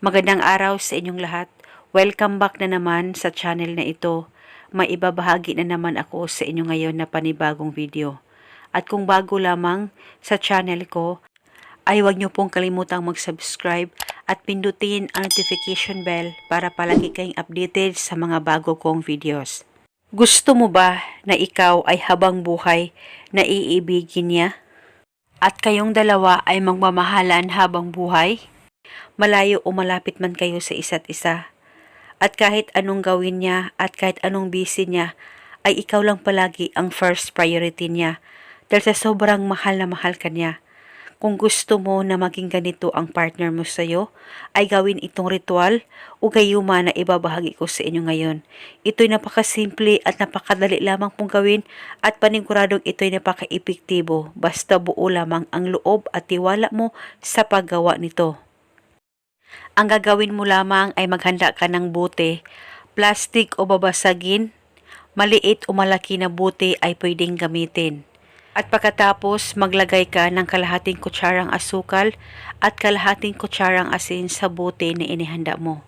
Magandang araw sa inyong lahat. Welcome back na naman sa channel na ito. May ibabahagi na naman ako sa inyo ngayon na panibagong video. At kung bago lamang sa channel ko, ay huwag niyo pong kalimutang mag-subscribe at pindutin ang notification bell para palagi kayong updated sa mga bago kong videos. Gusto mo ba na ikaw ay habang buhay na iibigin niya? At kayong dalawa ay magmamahalan habang buhay? Malayo o malapit man kayo sa isa't isa. At kahit anong gawin niya at kahit anong busy niya, ay ikaw lang palagi ang first priority niya dahil sa sobrang mahal na mahal ka niya. Kung gusto mo na maging ganito ang partner mo sa'yo, ay gawin itong ritual o gayuma na ibabahagi ko sa inyo ngayon. Ito'y napakasimple at napakadali lamang pong gawin at paniguradong ito'y napaka-epektibo basta buo lamang ang loob at tiwala mo sa paggawa nito. Ang gagawin mo lamang ay maghanda ka ng bote, plastic o babasagin, maliit o malaki na bote ay pwedeng gamitin. At pagkatapos, maglagay ka ng kalahating kutsarang asukal at kalahating kutsarang asin sa bote na inihanda mo.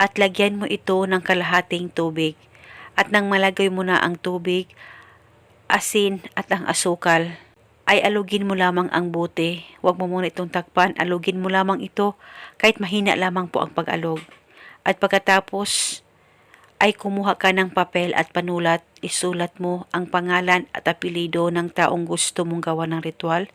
At lagyan mo ito ng kalahating tubig. At nang malagay mo na ang tubig, asin at ang asukal, ay alugin mo lamang ang bote. Huwag mo muna itong takpan, alugin mo lamang ito kahit mahina lamang po ang pag-alog. At pagkatapos, ay kumuha ka ng papel at panulat, isulat mo ang pangalan at apelido ng taong gusto mong gawa ng ritual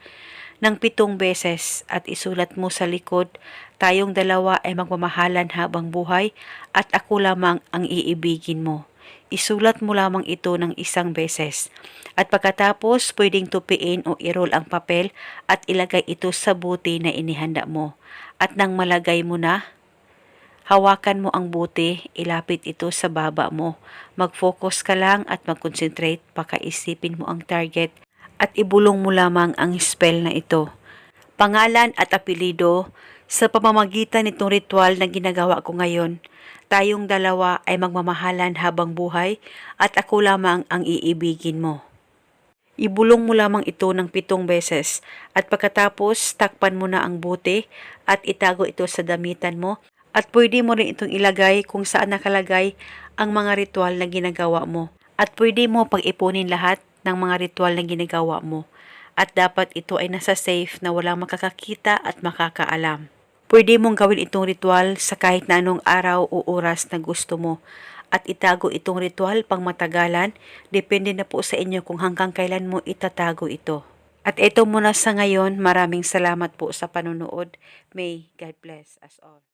ng pitong beses at isulat mo sa likod, tayong dalawa ay magmamahalan habang buhay at ako lamang ang iibigin mo. Isulat mo lamang ito ng isang beses. At pagkatapos, pwedeng tupiin o irol ang papel at ilagay ito sa buti na inihanda mo. At nang malagay mo na, Hawakan mo ang buti, ilapit ito sa baba mo. Mag-focus ka lang at mag-concentrate, pakaisipin mo ang target at ibulong mo lamang ang spell na ito. Pangalan at apelido, sa pamamagitan nitong ritual na ginagawa ko ngayon, tayong dalawa ay magmamahalan habang buhay at ako lamang ang iibigin mo. Ibulong mo lamang ito ng pitong beses at pagkatapos takpan mo na ang buti at itago ito sa damitan mo at pwede mo rin itong ilagay kung saan nakalagay ang mga ritual na ginagawa mo. At pwede mo pag-ipunin lahat ng mga ritual na ginagawa mo. At dapat ito ay nasa safe na walang makakakita at makakaalam. Pwede mong gawin itong ritual sa kahit na anong araw o oras na gusto mo. At itago itong ritual pang matagalan. Depende na po sa inyo kung hanggang kailan mo itatago ito. At ito muna sa ngayon. Maraming salamat po sa panonood. May God bless us all.